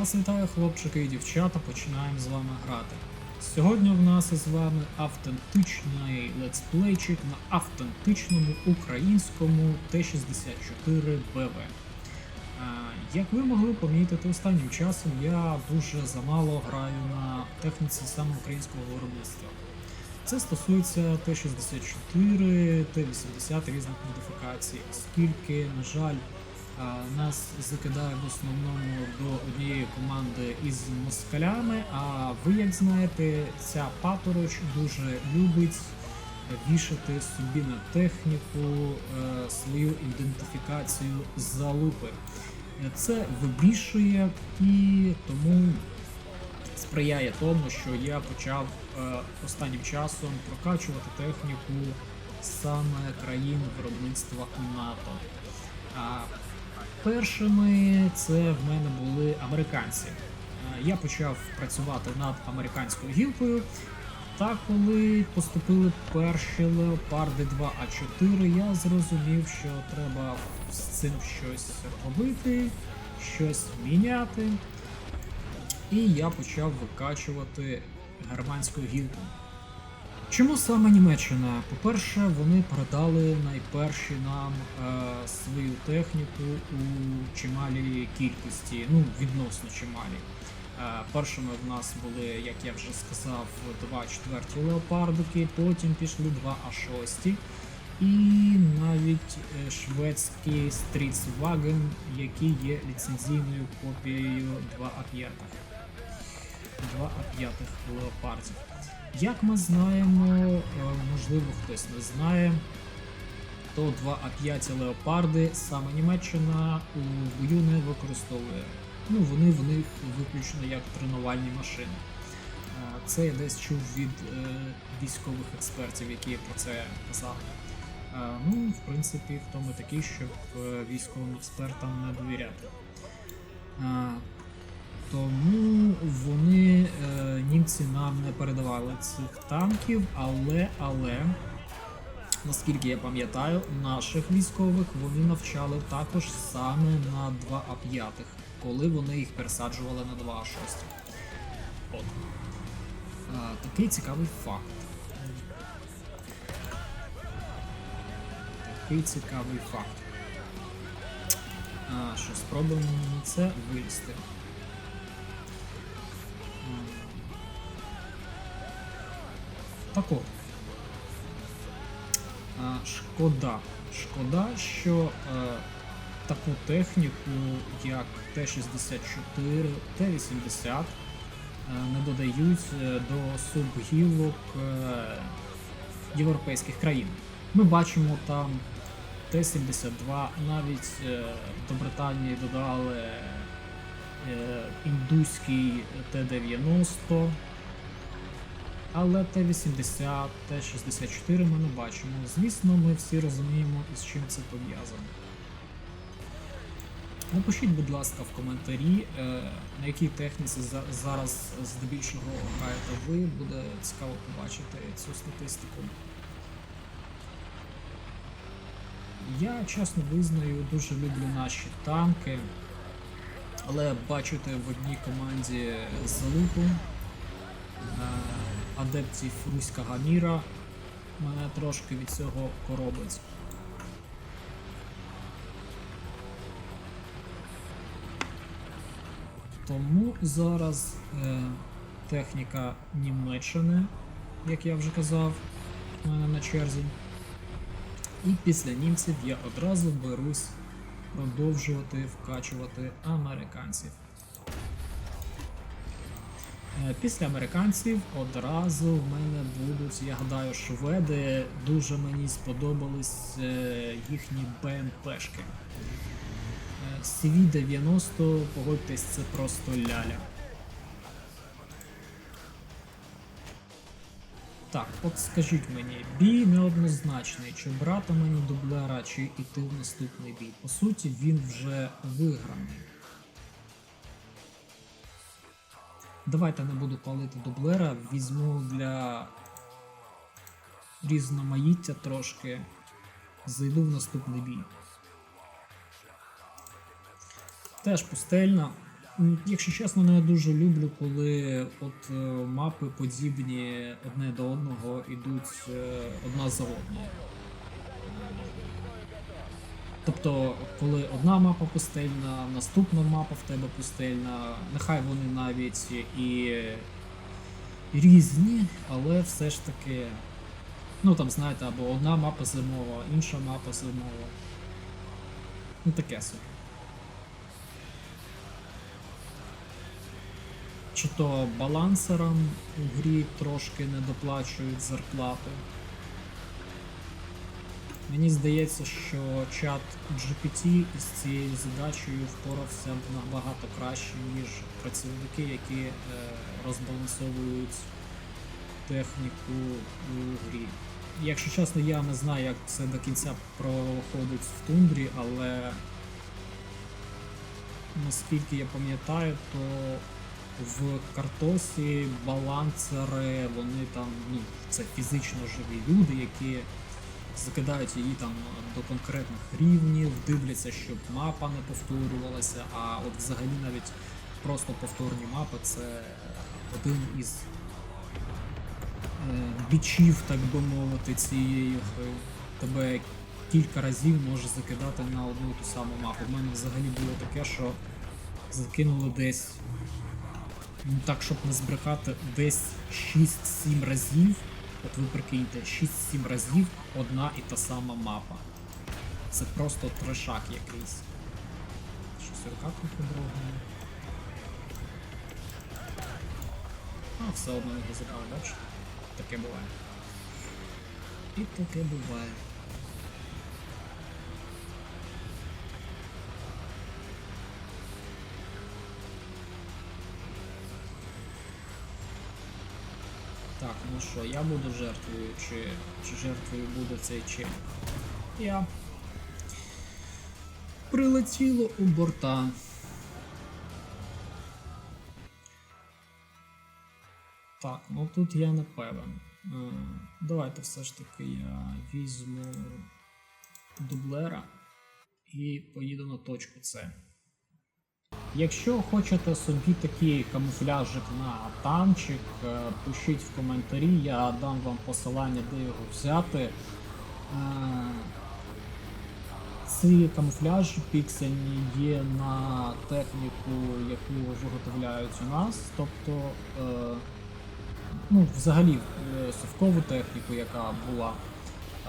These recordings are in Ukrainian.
Вас вітаю, хлопчики і дівчата, починаємо з вами грати. Сьогодні в нас із вами автентичний летсплейчик на автентичному українському Т-64БВ. Е, Як ви могли помітити, останнім часом я дуже замало граю на техніці саме українського виробництва. Це стосується Т-64, Т-80 різних модифікацій, оскільки, на жаль, нас закидає в основному до однієї команди із москалями. А ви, як знаєте, ця патороч дуже любить вішати собі на техніку е, свою ідентифікацію залупи. Це вибішує і тому сприяє тому, що я почав е, останнім часом прокачувати техніку саме країн виробництва НАТО. Першими це в мене були американці. Е, Я почав працювати над американською гілкою. Та коли поступили перші леопарди 2А4, я зрозумів, що треба з цим щось робити, щось міняти. І я почав викачувати германську гілку. Чому саме Німеччина? По-перше, вони продали найперші нам е, свою техніку у чималій кількості, ну відносно чималій. Е, першими в нас були, як я вже сказав, два четверті леопардики, потім пішли два А6 і навіть е, шведський Stritswagen, який є ліцензійною копією 2А5. 2А5 леопардів. Як ми знаємо, е, можливо хтось не знає, то 2А5 леопарди саме Німеччина у бою не використовує. Ну, вони в них виключно як тренувальні машини. Е, Це я десь чув від е, військових експертів, які про це казали. Ну, в принципі, хто ми такі, щоб військовим експертам не довіряти. Е, тому вони е, німці нам не передавали цих танків, але але наскільки я пам'ятаю, наших військових вони навчали також саме на 2А5, коли вони їх пересаджували на 2А6. От. Е, такий цікавий факт. Такий цікавий факт. А, що спробуємо на це вилізти. Так от. Шкода. Шкода, що е, таку техніку, як Т-64, Т-80, е, не додають е, до субгілок е, європейських країн. Ми бачимо там Т-72, навіть е, до Британії додали е, індуський Т-90. Але Т-80, Т-64 ми не бачимо. Звісно, ми всі розуміємо, із чим це пов'язано. Напишіть, будь ласка, в коментарі, е, на якій техніці за- зараз здебільшого граєте ви. Буде цікаво побачити цю статистику. Я чесно визнаю, дуже люблю наші танки, але бачити в одній команді залупу е, адептів руського міра мене трошки від цього коробить. Тому зараз е, техніка Німеччини, як я вже казав, в мене на черзі. І після німців я одразу берусь продовжувати вкачувати американців. Е, Після американців одразу в мене будуть, я гадаю, шведи. Дуже мені сподобались е, їхні БМПшки. Е, CV-90, погодьтесь, це просто ляля. Так, от скажіть мені, бій неоднозначний, чи брати мені дублера, чи йти в наступний бій. По суті, він вже виграний. Давайте не буду палити дублера, візьму для різноманіття трошки. Зайду в наступний бій. Теж пустельна. Якщо чесно, не дуже люблю, коли от е, мапи подібні одне до одного йдуть е, одна за одною. Тобто, коли одна мапа пустельна, наступна мапа в тебе пустельна, нехай вони навіть і різні, але все ж таки, ну там знаєте, або одна мапа зимова, інша мапа зимова. Ну таке собі. Чи то балансерам у грі трошки не доплачують зарплату. Мені здається, що чат GPT із цією задачею впорався набагато краще, ніж працівники, які е, розбалансовують техніку у грі. Якщо чесно, я не знаю, як це до кінця проходить в тундрі, але наскільки я пам'ятаю, то в картосі балансери, вони там, ну, це фізично живі люди, які закидають її там до конкретних рівнів, дивляться, щоб мапа не повторювалася, а от взагалі навіть просто повторні мапи це один із е, бічів, так би мовити, цієї гри. Тебе кілька разів може закидати на одну ту саму мапу. У мене взагалі було таке, що закинули десь, ну так, щоб не збрехати, десь 6-7 разів. От ви прикиньте, 6-7 разів одна і та сама мапа. Це просто трешак якийсь. Щось рука тут по-другому. А, все одно не забрали, бачите? Таке буває. І таке буває. Так, ну що, я буду жертвою, чи, чи жертвою буде цей чел? Я. Прилетіло у борта. Так, ну тут я не певен. Е, Давайте все ж таки я візьму дублера і поїду на точку С. Якщо хочете собі такий камуфляжик на танчик, е, пишіть в коментарі, я дам вам посилання, де його взяти. Е, Ці камуфляжі піксельні є на техніку, яку виготовляють у нас. Тобто, е, ну, взагалі, совкову техніку, яка була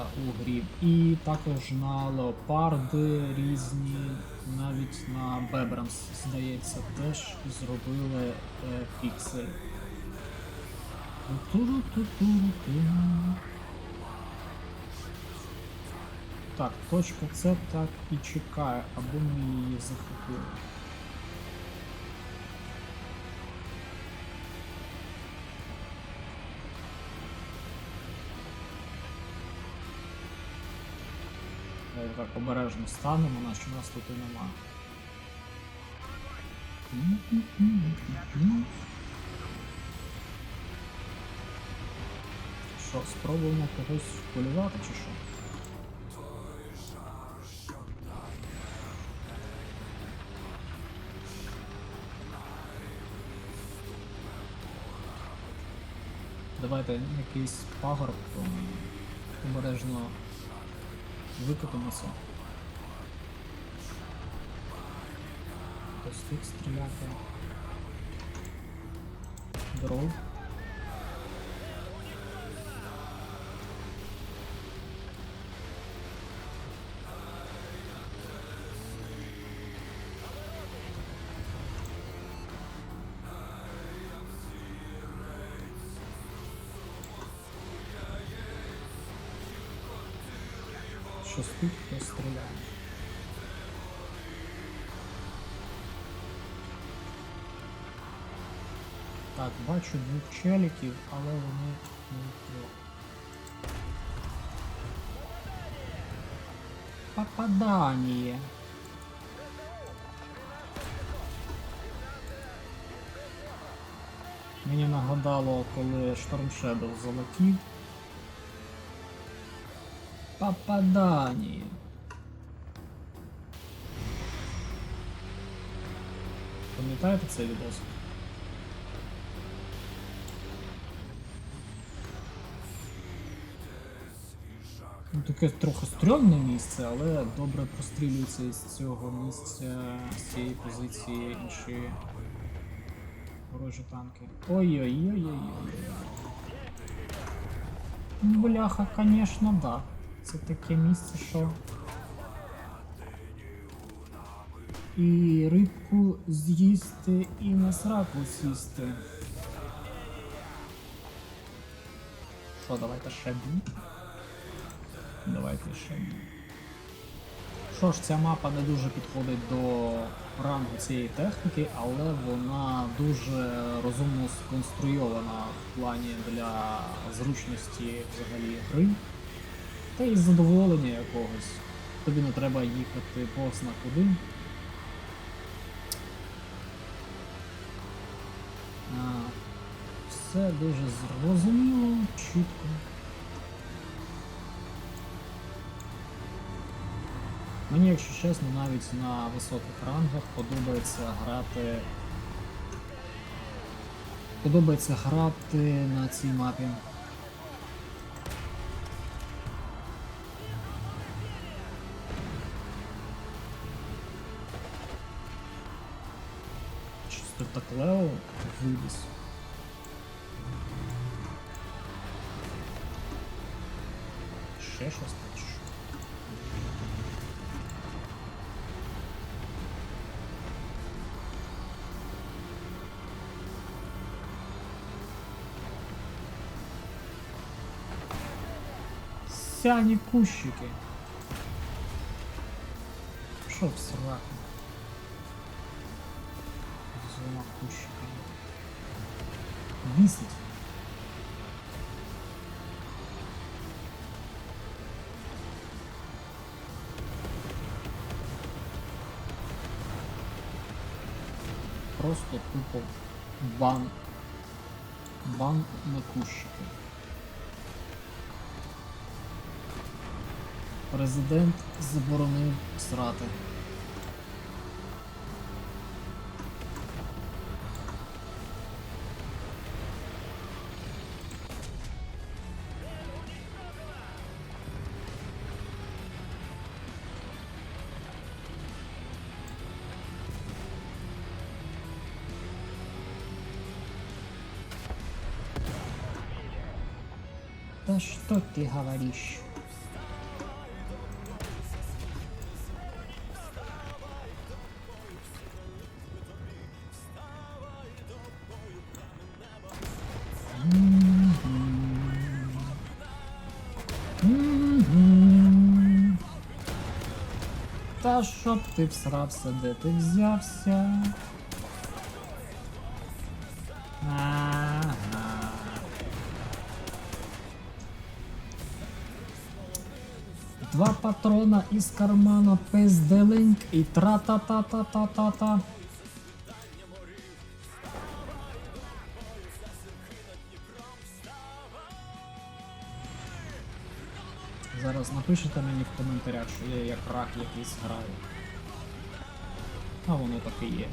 е, у грі, і також на леопарди різні, навіть на Бебрамс, здається, теж зробили е, піксель. Так, точка С так і чекає, аби ми її захопили. Так обережно станемо, наче нас тут і нема. Що, спробуємо когось полювати чи що? Давайте якийсь пагорб обережно викотимося. Ось тут стріляти. Дров. хтось стріляє. Так, бачу двох челіків, але вони не втрьох. Попадание. Мені нагадало, коли Storm Shadow залетів. Попадание. Пам'ятаєте цей відос? Ну, таке трохи стрьомне місце, але добре прострілюються із цього місця, з цієї позиції інші ворожі танки. Ой-ой-ой-ой-ой. Бляха, конечно, да. Це таке місце, що. І рибку з'їсти, і на сраку сісти. Що, давайте ще бій? Давайте ще бій. Що ж, ця мапа не дуже підходить до рангу цієї техніки, але вона дуже розумно сконструйована в плані для зручності взагалі гри. Та й задоволення якогось. Тобі не треба їхати позна куди. А, все дуже зрозуміло, чітко. Мені, якщо чесно, навіть на високих рангах подобається грати. Подобається грати на цій мапі. Чисто так Лео виліз. Ще щось так. що? Сяні кущики. Що в сраку? Зона кущика. Висить. Просто тупо бан. Бан на кущики. Президент заборонив срати. Да что ты говоришь? Та щоб ти всрався, де ти взявся. Два патрона із кармана пизделинк і тра-та-та-та-та-та-та. Зараз напишете мені в коментарях, що я як рак якийсь граю. А воно так і є.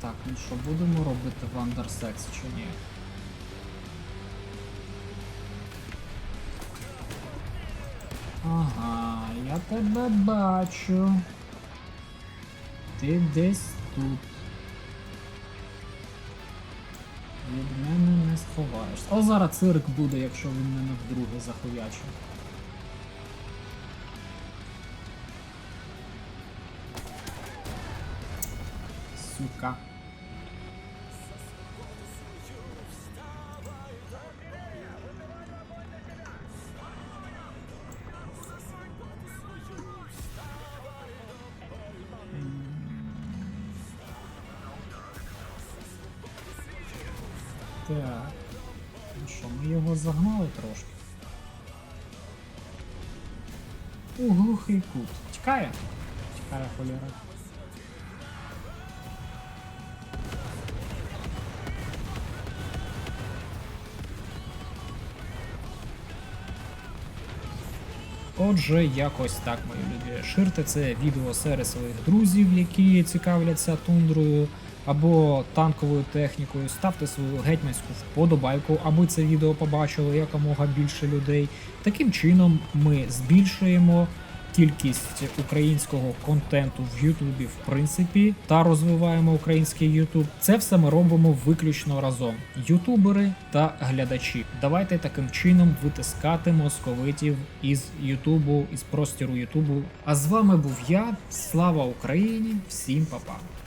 Так, ну що, будемо робити вандерсекс чи ні? Ага, я тебе бачу. Ти десь тут. Від мене не сховаєшся. О, зараз цирк буде, якщо він мене вдруге захуячить. Сука. Так. Ну що, ми його загнали трошки. У глухий кут. Тікає? Тікає холєра. Отже, якось так, мої любі. Ширте це відео серед своїх друзів, які цікавляться тундрою або танковою технікою. Ставте свою гетьманську вподобайку, аби це відео побачило якомога більше людей. Таким чином ми збільшуємо кількість українського контенту в Ютубі, в принципі, та розвиваємо український Ютуб. Це все ми робимо виключно разом. Ютубери та глядачі. Давайте таким чином витискати московитів із Ютубу, із простіру Ютубу. А з вами був я. Слава Україні! Всім па-па!